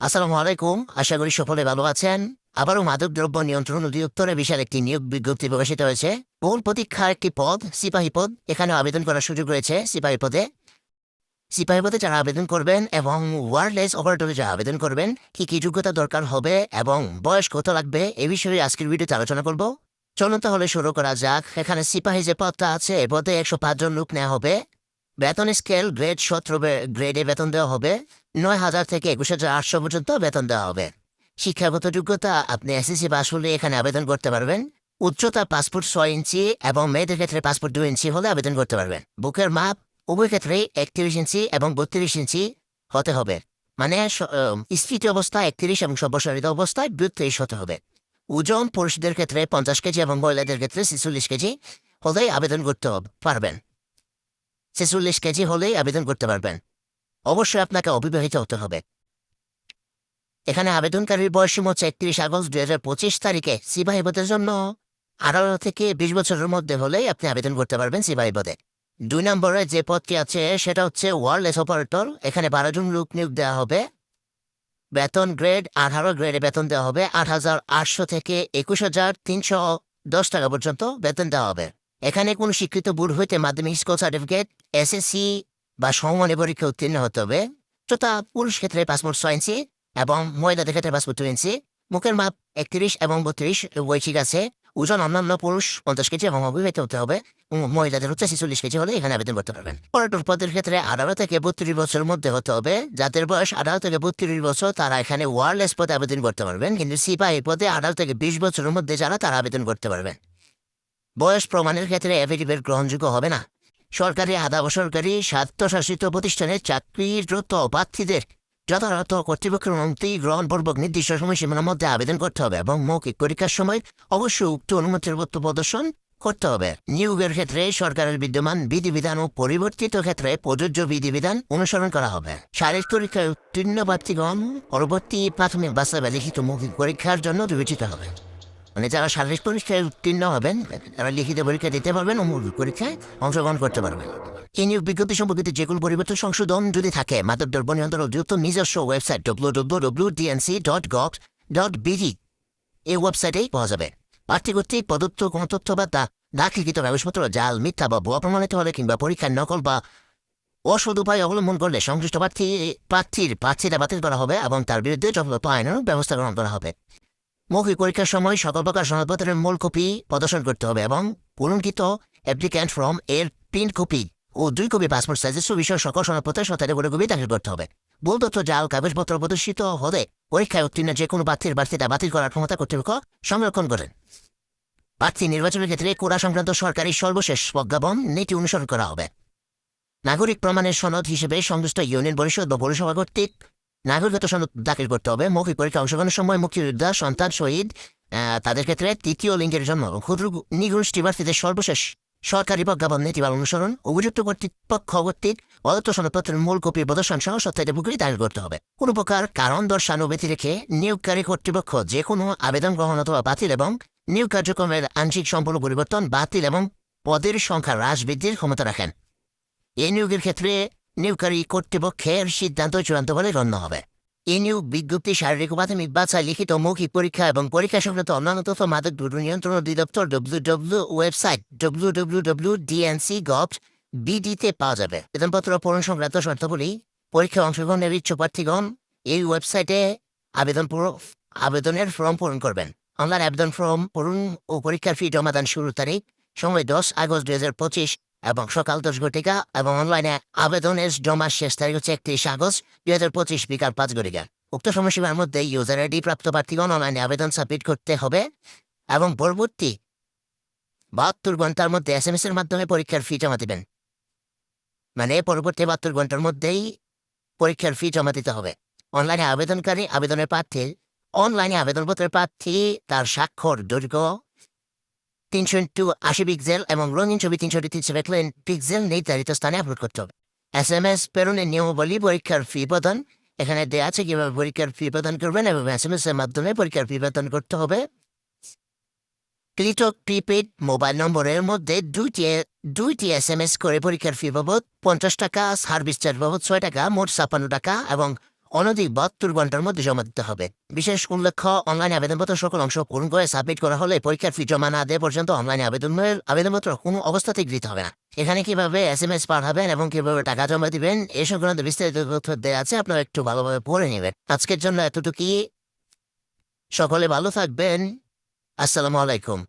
আসসালামু আলাইকুম, আশা করি সকলে ভালো আছেন। আবারও মাদক দ্রব্য নিয়ন্ত্রণ অধিদপ্তরে বিশাল একটি নিয়োগ বিজ্ঞপ্তি প্রকাশিত হয়েছে। বহুল প্রতীক্ষার একটি পদ, সিপাহী পদ, এখানে আবেদন করার সুযোগ রয়েছে সিপাহী পদে। সিপাহী পদে যারা আবেদন করবেন এবং ওয়ারলেস অপারেটরে যারা আবেদন করবেন, কি কি যোগ্যতা দরকার হবে এবং বয়স কত লাগবে, এ বিষয়ে আজকের ভিডিওতে আলোচনা করব। চলুন তাহলে শুরু করা যাক। এখানে সিপাহী যে পদটা আছে, এ পদে একশো পাঁচজন লোক নেওয়া হবে। বেতন স্কেল, গ্রেড সতেরো, গ্রেডে বেতন দেওয়া হবে। নয় হাজার থেকে একুশ হাজার আটশো পর্যন্ত বেতন দেওয়া হবে। শিক্ষাগত যোগ্যতা, আপনি এসএসসি পাস হলে এখানে আবেদন করতে পারবেন। উচ্চতা পাসপোর্ট ছয় ইঞ্চি এবং মেয়েদের ক্ষেত্রে পাসপোর্ট দুই ইঞ্চি হলে আবেদন করতে পারবেন। বুকের মাপ, উভয় ক্ষেত্রে একত্রিশ ইঞ্চি এবং বত্রিশ ইঞ্চি হতে হবে। মানে স্ফীত অবস্থা একত্রিশ এবং সম্প্রসারিত অবস্থায় বত্রিশ হতে হবে। ওজন পুরুষদের ক্ষেত্রে পঞ্চাশ কেজি এবং মহিলাদের ক্ষেত্রে ছেচল্লিশ কেজি হলেই আবেদন করতে পারবেন। ছেচল্লিশ কেজি হলেই আবেদন করতে পারবেন। অবশ্যই আপনাকে অবিবাহিত হতে হবে। এখানে আবেদনকারীর বয়সীম হচ্ছে একত্রিশ আগস্ট দুই হাজার পঁচিশ তারিখে সিপাহী পদের জন্য আঠারো থেকে বিশ বছরের মধ্যে হলেই আপনি আবেদন করতে পারবেন সিপাহী পদে দুই নম্বরে যে পদটি আছে সেটা হচ্ছে ওয়ারলেস অপারেটর। এখানে বারো জন লোক নিয়োগ দেওয়া হবে। বেতন গ্রেড, আঠারো গ্রেডে বেতন দেওয়া হবে। আট হাজার আটশো থেকে একুশ হাজার তিনশো দশ টাকা পর্যন্ত বেতন দেওয়া হবে। এখানে কোনো স্বীকৃত বোর্ড হইতে মাধ্যমিক স্কুল সার্টিফিকেট, এসএসসি বা সমমানে পরীক্ষা উত্তীর্ণ হতে হবে। তথা পুরুষ ক্ষেত্রে পাসপোর্ট ছয় ইঞ্চি এবং মহিলাদের ক্ষেত্রে পাসপোর্ট দুই ইঞ্চি। মুখের মাপ একত্রিশ এবং বত্রিশ ঠিক আছে। ওজন অন্যান্য পুরুষ পঞ্চাশ কেজি এবং অবিবাহিত হতে হবে। মহিলাদের হচ্ছে ছেচল্লিশ কেজি হলে এখানে আবেদন করতে পারবেন। পর্যটক পদের ক্ষেত্রে আঠারো থেকে বত্রিশ বছরের মধ্যে হতে হবে। যাদের বয়স আঠারো থেকে বত্রিশ বছর, তারা এখানে ওয়ারলেস পদে আবেদন করতে পারবেন। কিন্তু সিপাহী পদে আঠারো থেকে বিশ বছরের মধ্যে যারা, তারা আবেদন করতে পারবেন। বয়স প্রমাণের ক্ষেত্রে এফিডেভিট গ্রহণযোগ্য হবে না। সরকারি, আধা বেসরকারি, স্বায়ত্তশাসিত প্রতিষ্ঠানে চাকরিরত প্রার্থীদের যথাযথ কর্তৃপক্ষের অনুমতি গ্রহণপূর্বক নির্দিষ্ট সময়সীমার মধ্যে আবেদন করতে হবে এবং মৌখিক পরীক্ষার সময় অবশ্যই উক্ত অনুমতির পত্র প্রদর্শন করতে হবে। নিয়োগের ক্ষেত্রে সরকারের বিদ্যমান বিধিবিধান ও পরিবর্তিত ক্ষেত্রে প্রযোজ্য বিধিবিধান অনুসরণ করা হবে। শারীরিক পরীক্ষায় উত্তীর্ণ প্রার্থীগণ পরবর্তী প্রাথমিক বাস্তবে লিখিত মৌখিক পরীক্ষার জন্য বিবেচিত হবে। মানে যারা শারীরিক পরীক্ষায় উত্তীর্ণ হবেন, তারা লিখিত পরীক্ষা দিতে পারবেন পরীক্ষায় অংশগ্রহণ করতে পারবেন। এই নিয়োগ বিজ্ঞপ্তি সম্পর্কিত যে কোনো পরিবর্তন সংশোধন যদি থাকে, মাদক দ্রব্য নিয়ন্ত্রণ অধিদপ্তর নিজস্ব website W W W DNC dot gov dot BD এই ওয়েবসাইটেই পাওয়া যাবে। প্রার্থী কর্তৃক প্রদত্ত কোনো তথ্য বা দা- দাখিলকৃত কাগজপত্র, জাল, মিথ্যা বা ভুয়া প্রমাণিত হলে কিংবা পরীক্ষার নকল বা অসদ উপায় অবলম্বন করলে সংশ্লিষ্ট প্রার্থী প্রার্থীর প্রার্থীটা বাতিল করা হবে এবং তার বিরুদ্ধে যথাযথ আইনের ব্যবস্থা গ্রহণ করা হবে। মৌখিক পরীক্ষার সময় সকল প্রকার সনদপত্রের মূল কপি প্রদর্শন করতে হবে এবং পূরণকৃত অ্যাপ্লিক্যান্ট ফর্ম এর প্রিন্ট কপি ও দুই কপি পাসপোর্ট সাইজের বিষয় সকল সনদপত্রের সাথে করে কপি দাখিল করতে হবে। ভুল তথ্য জাল, কাগজপত্র প্রদর্শিত হলে পরীক্ষায় উত্তীর্ণ যে কোনো প্রার্থীর প্রার্থীতা বাতিল করার ক্ষমতা কর্তৃপক্ষ সংরক্ষণ করেন। প্রার্থী নির্বাচনের ক্ষেত্রে কোড়া সংক্রান্ত সরকারি সর্বশেষ প্রজ্ঞাপন নীতি অনুসরণ করা হবে। নাগরিক প্রমাণের সনদ হিসেবে সংশ্লিষ্ট ইউনিয়ন পরিষদ বা পৌরসভা কর্তৃক নাগরিকত্ব সনদ দাখিল করতে হবে। মৌখিক পরীক্ষা অংশগ্রহণের সময় মুক্তিযোদ্ধা সন্তান শহীদ তাদের ক্ষেত্রে তৃতীয় লিঙ্গের জন্য ক্ষুদ্র নিগোষ্ঠী প্রার্থীদের সর্বশেষ সরকারি প্রজ্ঞাপন নীতিমালা অনুসরণ উপযুক্ত কর্তৃপক্ষ কর্তৃক প্রদত্ত সনদপত্রের মূল কপি প্রদর্শন সহ সত্যায়িত পুকুরি দাখিল করতে হবে। কোনো প্রকার কারণ দর্শানো ব্যতি রেখে নিয়োগকারী কর্তৃপক্ষ যে কোনো আবেদন গ্রহণ অথবা বাতিল এবং নিয়োগ কার্যক্রমের আংশিক সম্পূর্ণ পরিবর্তন, বাতিল এবং পদের সংখ্যা হ্রাস বৃদ্ধির ক্ষমতা রাখেন। এই নিয়োগের ক্ষেত্রে নিয়োগকারী কর্তৃপক্ষের সিদ্ধান্ত চূড়ান্ত বলে গণ্য হবে। এই নিয়োগ বিজ্ঞপ্তি শারীরিক প্রাথমিক বাছাই, লিখিত মৌখিক পরীক্ষা এবং পরীক্ষা সংক্রান্ত অন্যান্য তথ্য, মাদক, দ্রব্য নিয়ন্ত্রণ অধিদপ্তর W W website W W W DNC gov বিডিতে পাওয়া যাবে। বেতনপত্র পূরণ সংক্রান্ত শর্তাবলী, পরীক্ষা অংশগ্রহণের ইচ্ছুক প্রার্থীগণ এই ওয়েবসাইটে আবেদন আবেদনের ফর্ম পূরণ করবেন। অনলাইন আবেদন ফর্ম পূরণ ও পরীক্ষার ফি জমাদান শুরু তারিখ, সময় দশ আগস্ট দুই হাজার পঁচিশ। এবং সকাল দশ ঘটিকা এবং অনলাইনে আবেদনের জমা শেষ তারিখ হচ্ছে একত্রিশ আগস্ট, দুই হাজার পঁচিশ বিকাল পাঁচ ঘটিকা। উক্ত সময়সীমার মধ্যে ইউজার আইডি প্রাপ্ত প্রার্থীগণ অনলাইনে আবেদন সাবমিট করতে হবে এবং পরবর্তী বাহাত্তর ঘণ্টার মধ্যে এস এম এস এর মাধ্যমে পরীক্ষার ফি জমা দেবেন। মানে পরবর্তী বাহাত্তর ঘণ্টার মধ্যেই পরীক্ষার ফি জমা দিতে হবে। অনলাইনে আবেদনকারী, আবেদনের প্রার্থী অনলাইনে আবেদনপত্রের প্রার্থী, তার স্বাক্ষর, দৈর্ঘ্য তিনশো ইন্টু আশি পিক্সেল এবং রঙিন ছবি তিনশো তিনশো পিক্সেল নির্ধারিত স্থানে আপলোড করতে হবে। এস এম এস প্রেরণের নিয়মাবলী পরীক্ষার ফি প্রদান। এখানে দেওয়া আছে কীভাবে পরীক্ষার ফি প্রদান করবেন এবং এস এম এস এর মাধ্যমে পরীক্ষার ফি প্রদান করতে হবে। ক্লিটক প্রিপেড মোবাইল নম্বরের মধ্যে দুইটি দুইটি এস এম এস করে পরীক্ষার ফি বাবদ পঞ্চাশ টাকা, সার্ভিস চার্জ বাবদ ছয় টাকা, মোট ছাপ্পান্ন টাকা এবং অনধিক বাহাত্তর ঘণ্টার মধ্যে জমা দিতে হবে। বিশেষ উল্লেখ্য অনলাইন আবেদনপত্র সকল অংশ পূরণ করে সাবমিট করা হলে পরীক্ষার ফি জমা না দেওয়া পর্যন্ত অনলাইনে আবেদনের আবেদনপত্র কোনো অবস্থাতেই গৃহীত হবে না। এখানে কীভাবে এস এম এস পাঠাবেন এবং কীভাবে টাকা জমা দিবেন এই সংক্রান্ত বিস্তারিত তথ্য দেওয়া আছে, আপনারা একটু ভালোভাবে পড়ে নেবেন। আজকের জন্য এতটুকুই। সকলে ভালো থাকবেন। আসসালামু আলাইকুম।